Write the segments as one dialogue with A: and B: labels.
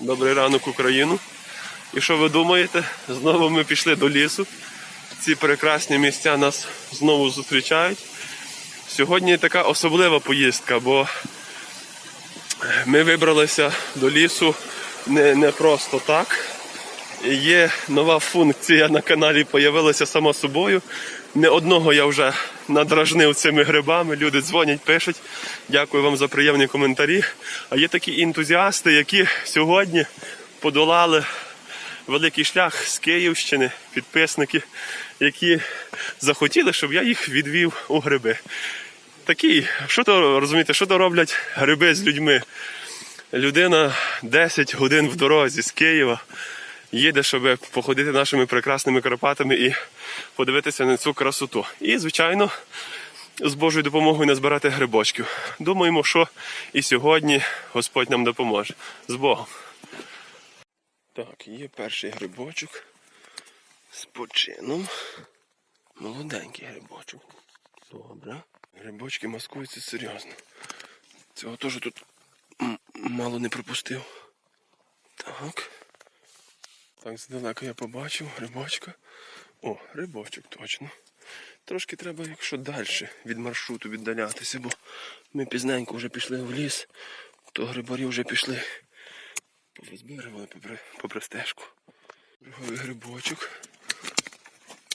A: Добрий ранок, Україну. І що ви думаєте? Знову ми пішли до лісу. Ці прекрасні місця нас знову зустрічають. Сьогодні така особлива поїздка, бо ми вибралися до лісу не, не просто так. Є нова функція на каналі, з'явилася сама собою. Не одного я вже надражнив цими грибами. Люди дзвонять, пишуть. Дякую вам за приємні коментарі. А є такі ентузіасти, які сьогодні подолали великий шлях з Київщини, підписники, які захотіли, щоб я їх відвів у гриби. Такі, що то розумієте, що то роблять гриби з людьми? Людина 10 годин в дорозі з Києва їде, щоб походити нашими прекрасними Карпатами і подивитися на цю красоту. І, звичайно, з Божою допомогою назбирати грибочків. Думаємо, що і сьогодні Господь нам допоможе. З Богом. Так, є перший грибочок з почином. Молоденький грибочок. Добре. Грибочки маскуються серйозно. Цього теж тут мало не пропустив. Так. Так, здалека я побачив грибочка. О, грибочок точно. Трошки треба, якщо далі від маршруту віддалятися, бо ми пізненько вже пішли в ліс, то грибарі вже пішли. Повизбирували попри, попри стежку. Другий грибочок.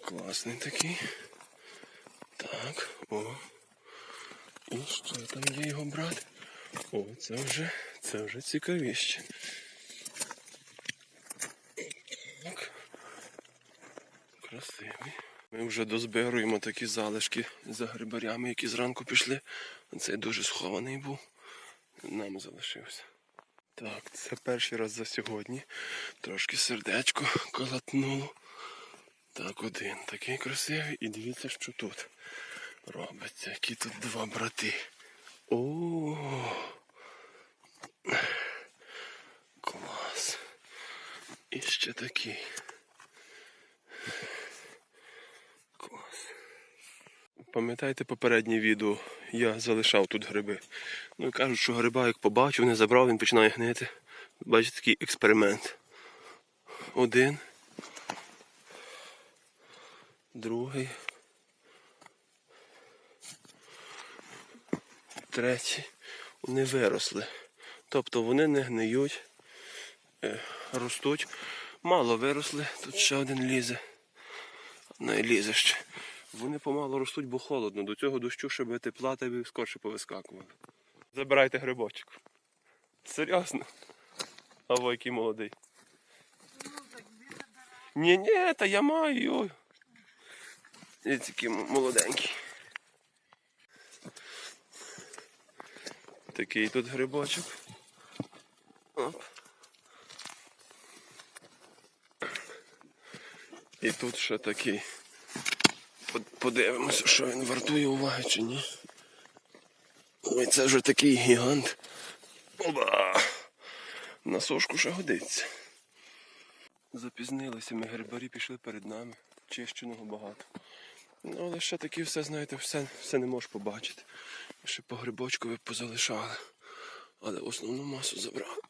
A: Класний такий. Так, о. І що там є його брат? О, це вже, це вже цікавіще. Красивий. Ми вже дозбируємо такі залишки за грибарями, які зранку пішли. Цей дуже схований був. Нам залишився. Так, це перший раз за сьогодні. Трошки сердечко колотнуло. Так, один такий красивий. І дивіться, що тут робиться. Які тут два брати. О. Клас. І ще такий. Пам'ятаєте попереднє відео? Я залишав тут гриби. Ну і кажуть, що гриба як побачив, не забрав, він починає гнити. Бачите, такий експеримент. Один. Другий. Третій. Вони виросли. Тобто вони не гниють, е, ростуть. Мало виросли, тут ще один лізе. І лізе ще. Вони помало ростуть, бо холодно. До цього дощу, щоб тепла, та скорше повискакували. Забирайте грибочок. Серйозно? А ви який молодий. Ні, ні, та я маю. ой. Такий молоденький. Такий тут грибочок. Оп. І тут ще такий. Под- Подивимося, що він вартує уваги чи ні. Ой, це вже такий гігант. Оба! На сушку ще годиться. Запізнилися ми, грибарі пішли перед нами. Чищеного багато. Ну, але ще таки все, знаєте, все, все не можеш побачити. Ще по грибочкові позалишали. Але основну масу забрали.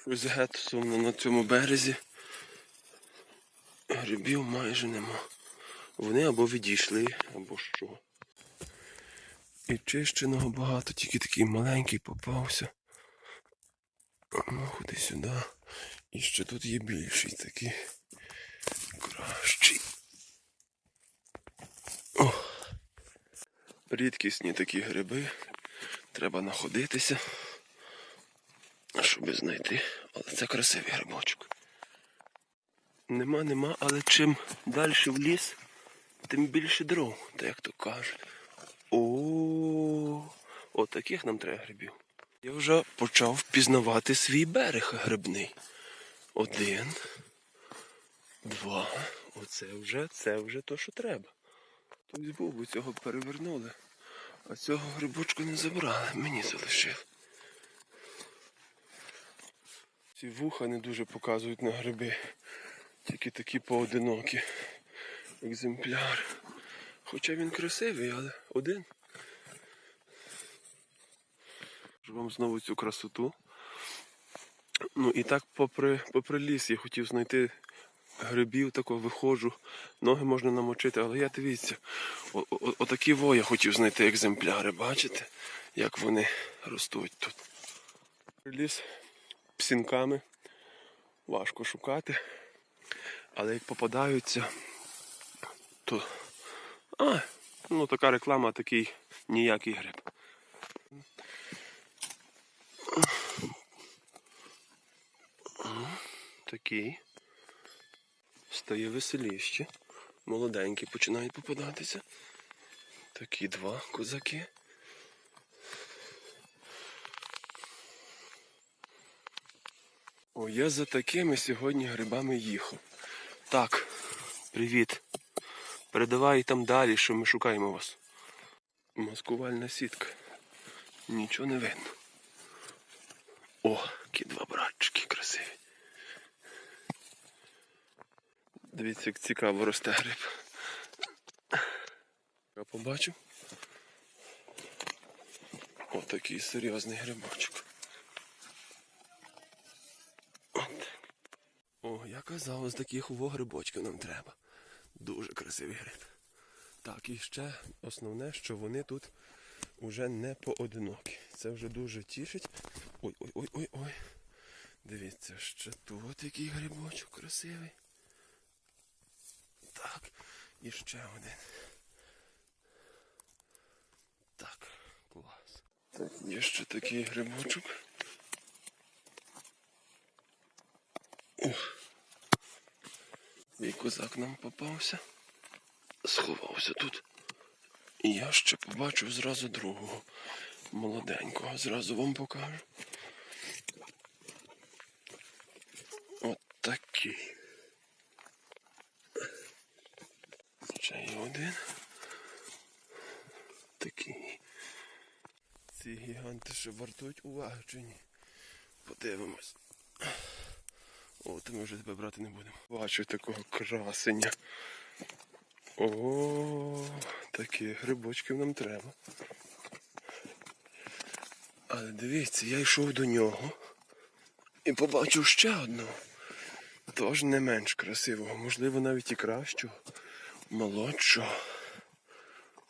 A: Щось геть сумно на цьому березі. Грибів майже нема. Вони або відійшли, або що. І чищеного багато, тільки такий маленький попався. Ну, ходи сюди. І ще тут є більший такий. Кращий. О. Рідкісні такі гриби. Треба находитися, щоб знайти. Але це красивий грибочок. Нема, нема, але чим далі в ліс, тим більше дров, так як то кажуть. О, таких нам треба грибів. Я вже почав впізнавати свій берег грибний. Один, два. Оце вже, це вже то, що треба. Тут був, бо цього перевернули. А цього грибочку не забрали, мені залишили. Ці вуха не дуже показують на гриби. Тільки такі поодинокі екземпляри. Хоча він красивий, але один. Вам знову цю красоту. Ну і так попри, попри ліс я хотів знайти грибів, тако виходжу, ноги можна намочити, але я дивіться, о- отакі во я хотів знайти екземпляри, бачите, як вони ростуть тут. Ліс псінками важко шукати, але як попадаються, то а, ну така реклама, такий ніякий гриб. Такий. Стає веселіще. Молоденькі починають попадатися. Такі два козаки. О, я за такими сьогодні грибами їхав. Так, привіт. Передавай там далі, що ми шукаємо вас. Маскувальна сітка. Нічого не видно. О, які два братчики красиві. Дивіться, як цікаво росте гриб. Я побачив. Отакий серйозний грибочок. О, я казав, ось таких грибочків нам треба. Дуже красивий гриб. Так, і ще основне, що вони тут уже не поодинокі. Це вже дуже тішить. Ой, ой, ой, ой, ой. Дивіться, ще тут який грибочок красивий. Так, і ще один. Так, клас. Так, є ще такий грибочок. І козак нам попався. Сховався тут. І я ще побачив зразу другого молоденького. Зразу вам покажу. От такий. Ще є один. Такий. Ці гіганти ще вартують уваги чи ні? Подивимось. О, ми вже тебе брати не будемо. Бачу такого красення. О, таких грибочків нам треба. Але дивіться, я йшов до нього і побачив ще одного. Тож не менш красивого, можливо, навіть і кращого, молодшого.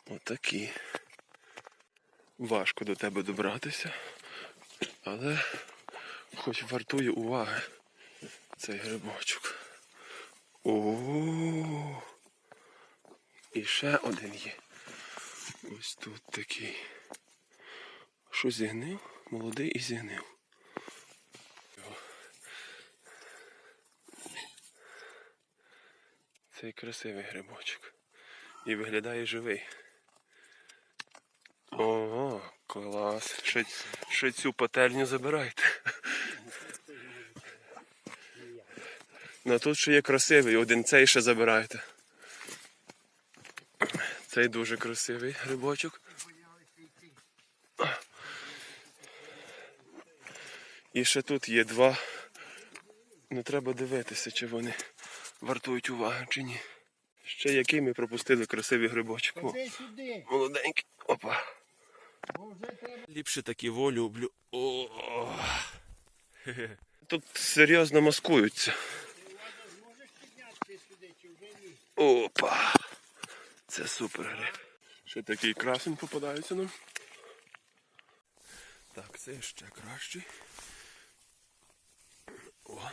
A: Отакі. Важко до тебе добратися, але хоч вартує уваги цей грибочок. О. І ще один є. Ось тут такий. Що зігнив? Молодий і зігнив. Цей красивий грибочок. І виглядає живий. Ого, клас. Ще, ще цю пательню забирайте. Ну тут ще є красивий, один цей ще забирайте. Цей дуже красивий грибочок. І ще тут є два. Ну треба дивитися, чи вони вартують уваги чи ні. Ще який ми пропустили красивий грибочок. О, молоденький. Опа. Ліпше такі во люблю. О. Тут серйозно маскуються.
B: Можеш піднятися сюди, чи вже ні?
A: Опа! Це супер гриб. Ще такий красень попадається нам. Так, це ще кращий. О.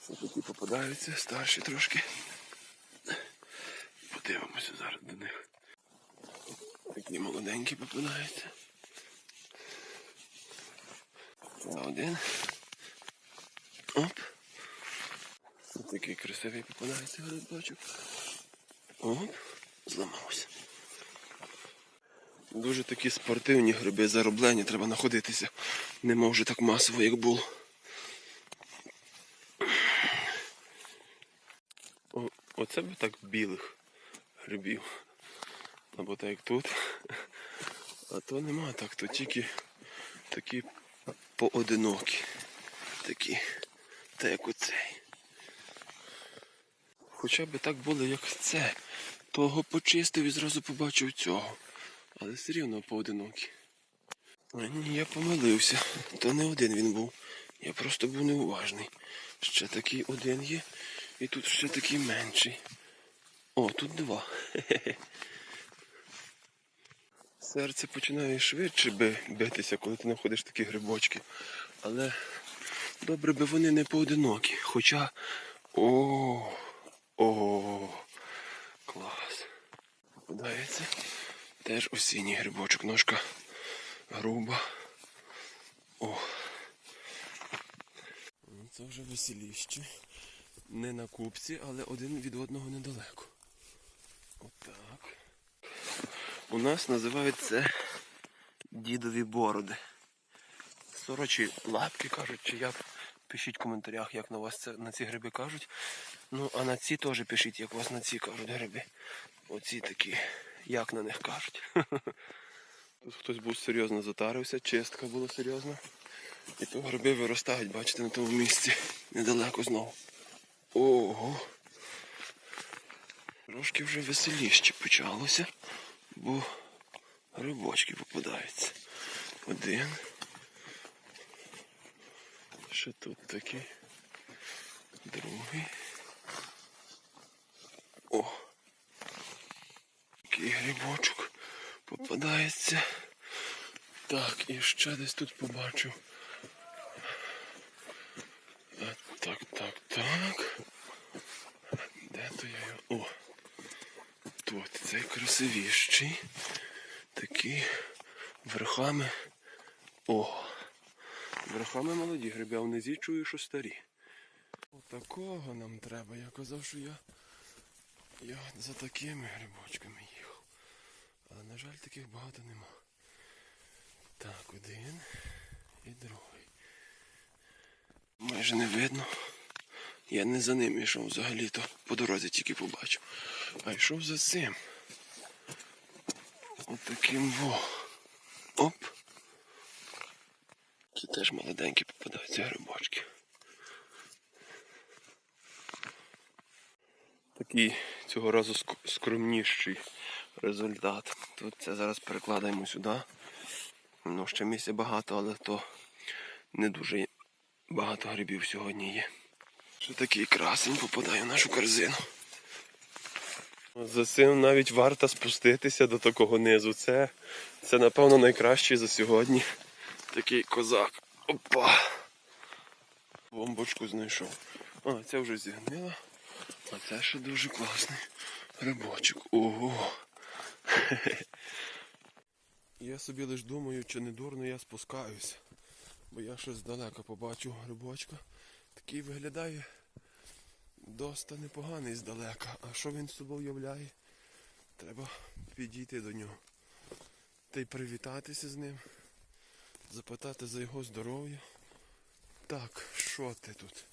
A: Це такі попадаються, старші трошки. Подивимося зараз до них. Такі молоденькі попадаються. Це один. Оп. Ось такий красивий попадається грибочок. Оп, зламався. Дуже такі спортивні гриби зароблені, треба знаходитися. Не може так масово, як було. О, оце б так білих грибів. Або так як тут. А то нема так, то тільки такі поодинокі. Такі, так як оцей. Хоча б так було, як це. Того почистив і зразу побачив цього. Але все рівно поодинокі. Ні, я помилився. То не один він був. Я просто був неуважний. Ще такий один є, і тут ще такий менший. О, тут два. Хе-хе-хе. Серце починає швидше битися, коли ти знаходиш такі грибочки. Але добре би вони не поодинокі. Хоча. О, о, клас. Попадається. Теж осінній грибочок, ножка груба. О. Ну, Це вже веселіще. Не на купці, але один від одного недалеко. Отак. У нас називають це дідові бороди. Сорочі лапки кажуть, чи як. Пишіть в коментарях, як на вас це, на ці гриби кажуть. Ну, а на ці теж пишіть, як вас на ці кажуть гриби. Оці такі, як на них кажуть. Тут хтось був серйозно затарився, чистка була серйозна. І то гриби виростають, бачите, на тому місці. Недалеко знову. Ого. Трошки вже веселіще почалося, бо грибочки попадаються. Один. Ще тут такий. Другий. Такий грибочок попадається. Так, і ще десь тут побачив. Так, так, так. Де то я його? О! Тут цей красивіший. Такий верхами. О! Верхами молоді гриби, а внизі чую, що старі. Отакого нам треба. Я казав, що я, я за такими грибочками їхав. На жаль, таких багато нема. Так, один і другий. Майже не видно. Я не за ним йшов взагалі-то по дорозі тільки побачив. А йшов за цим. Отаким во. Оп. Ці теж молоденькі попадаються грибочки. Такий цього разу скромніший результат. Тут це зараз перекладаємо сюди. Ну, ще місця багато, але то не дуже багато грибів сьогодні є. Що такий красень попадає в нашу корзину. За цим навіть варто спуститися до такого низу. Це, це напевно, найкращий за сьогодні. Такий козак. Опа! Бомбочку знайшов. А, це вже зігнила. А це ще дуже класний грибочок. Ого. Я собі лиш думаю, чи не дурно я спускаюся. Бо я щось здалека побачив грибочка. Такий виглядає доста непоганий здалека. А що він з собою являє? Треба підійти до нього. Та й привітатися з ним. Запитати за його здоров'я. Так, що ти тут?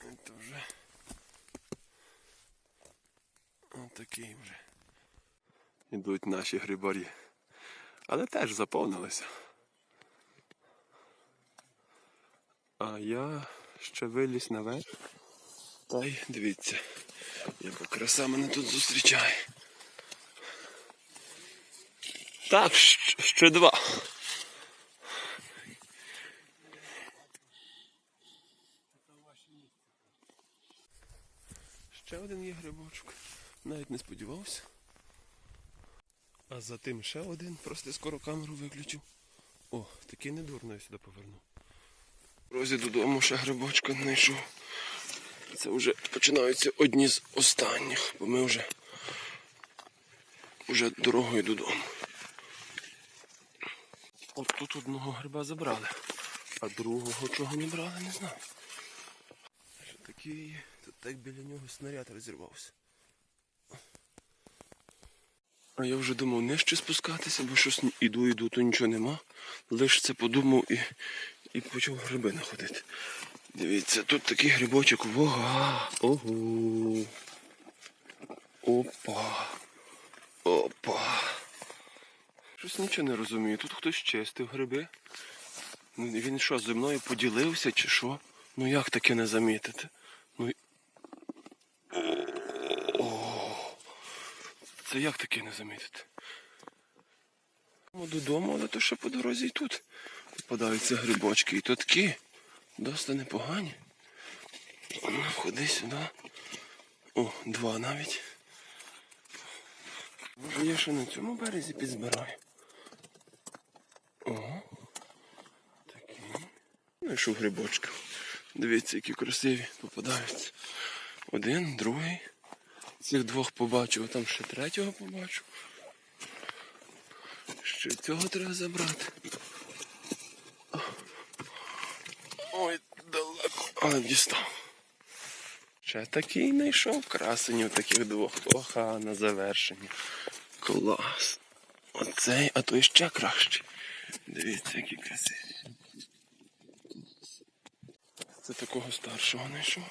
A: Це вже. Отакий вже. Ідуть наші грибарі. Але теж заповнилися. А я ще виліз наверх. Та й дивіться, яка краса мене тут зустрічає. Так, ще два. Ще один є грибочок. Навіть не сподівався. А за тим ще один. Просто скоро камеру виключив. О, такий недурно я сюди повернув. Розі додому ще грибочка знайшов. Це вже починаються одні з останніх, бо ми вже, вже дорогою додому. От тут одного гриба забрали, а другого чого не брали, не знаю. Що такий, тут так біля нього снаряд розірвався. А я вже думав нижче спускатися, бо щось іду, іду, то нічого нема. Лише це подумав і, і почав гриби знаходити. Дивіться, тут такий грибочок. Вога! Ого! Опа! Опа! Щось нічого не розумію. Тут хтось чистив гриби. Ну, Він що, зі мною поділився чи що? Ну як таке не замітити? Ну і- О! Це як таке не замітити? Додому, але то ще по дорозі і тут попадаються грибочки. І то такі досить непогані. Ну, ходи сюди. О, два навіть. Може я ще на цьому березі підзбираю. Ого. Такі. Знайшов грибочків. Дивіться, які красиві попадаються. Один, другий. Цих двох побачив, а там ще третього побачу. Ще цього треба забрати. Ой, далеко, але дістав. Ще такий знайшов красенів таких двох. Оха, на завершення. Клас. Оцей, а той ще кращий. Дивіться, які красиві. Це такого старшого знайшов.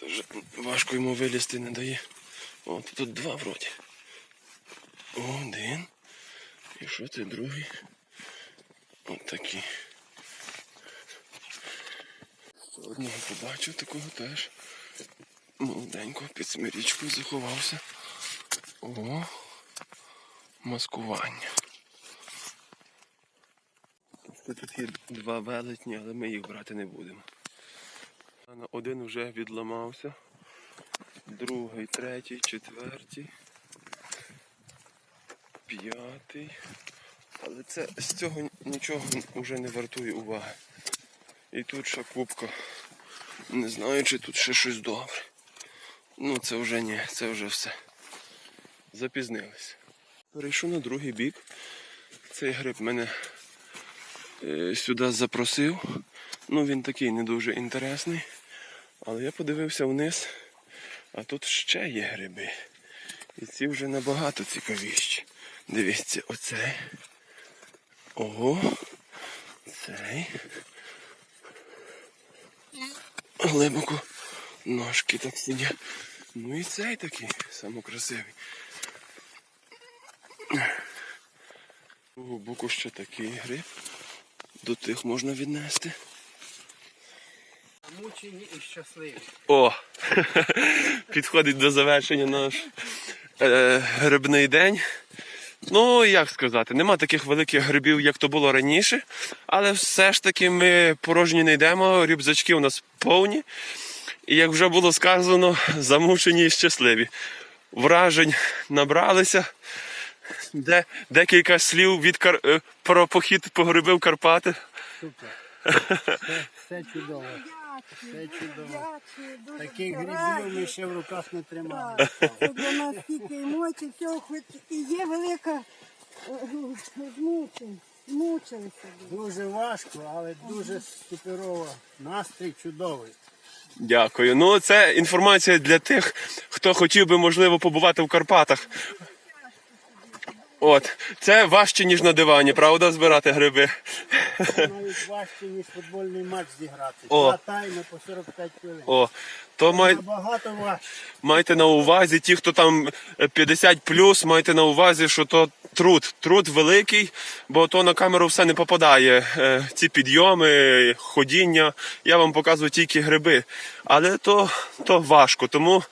A: Тож важко йому вилізти не дає. О, тут два вроді. Один. І що це другий? От. Одного побачив такого теж. Молоденького під смирічкою заховався. О, маскування. Тут є два велетні, але ми їх брати не будемо. Один вже відламався. Другий, третій, четвертий, п'ятий. Але це з цього нічого вже не вартує уваги. І тут ще кубка. Не знаю, чи тут ще щось добре. Ну це вже ні, це вже все. Запізнились. Перейшов на другий бік. Цей гриб мене е, сюди запросив. Ну він такий не дуже інтересний. Але я подивився вниз, а тут ще є гриби. І ці вже набагато цікавіші. Дивіться, оцей. Ого. Цей. Глибоко ножки так сидять. Ну і цей такий, самий красивий. З боку ще такий гриб. До тих можна віднести.
B: Мучені і щасливі.
A: О! Підходить до завершення наш е, грибний день. Ну, як сказати, нема таких великих грибів, як то було раніше, але все ж таки ми порожні не йдемо, рюкзачки у нас повні. І як вже було сказано, замучені і щасливі. Вражень набралися. Де, декілька слів від Кар... е, про похід по гриби в Карпати.
B: Супер. Все, все чудово. Все чудово.
C: Дякую, дуже
B: Таких грибів ми ще в руках не тримали.
C: Так, Це для нас стільки емоцій, всього хоч і є велика е, змучень, змучилися.
B: Дуже важко, але дуже суперово. Настрій чудовий.
A: Дякую. Ну, це інформація для тих, хто хотів би, можливо, побувати в Карпатах. От, це важче, ніж на дивані, правда, збирати гриби.
B: Навіть важче, ніж футбольний матч зіграти.
A: О.
B: Два тайми по 45 хвилин.
A: О, то май,
B: Набагато важче.
A: майте на увазі, ті, хто там е, 50 плюс, майте на увазі, що то труд. Труд великий, бо то на камеру все не попадає. Е, Ці підйоми, ходіння. Я вам показую тільки гриби. Але то, то важко, тому.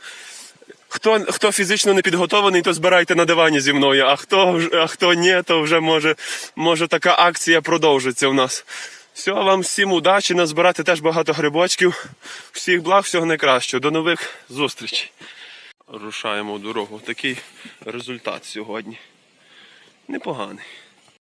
A: Хто, хто фізично не підготований, то збирайте на дивані зі мною. А хто, а хто ні, то вже може, може така акція продовжиться у нас. Всього вам всім удачі, назбирати теж багато грибочків. Всіх благ, всього найкращого. До нових зустрічей. Рушаємо дорогу. Такий результат сьогодні. Непоганий.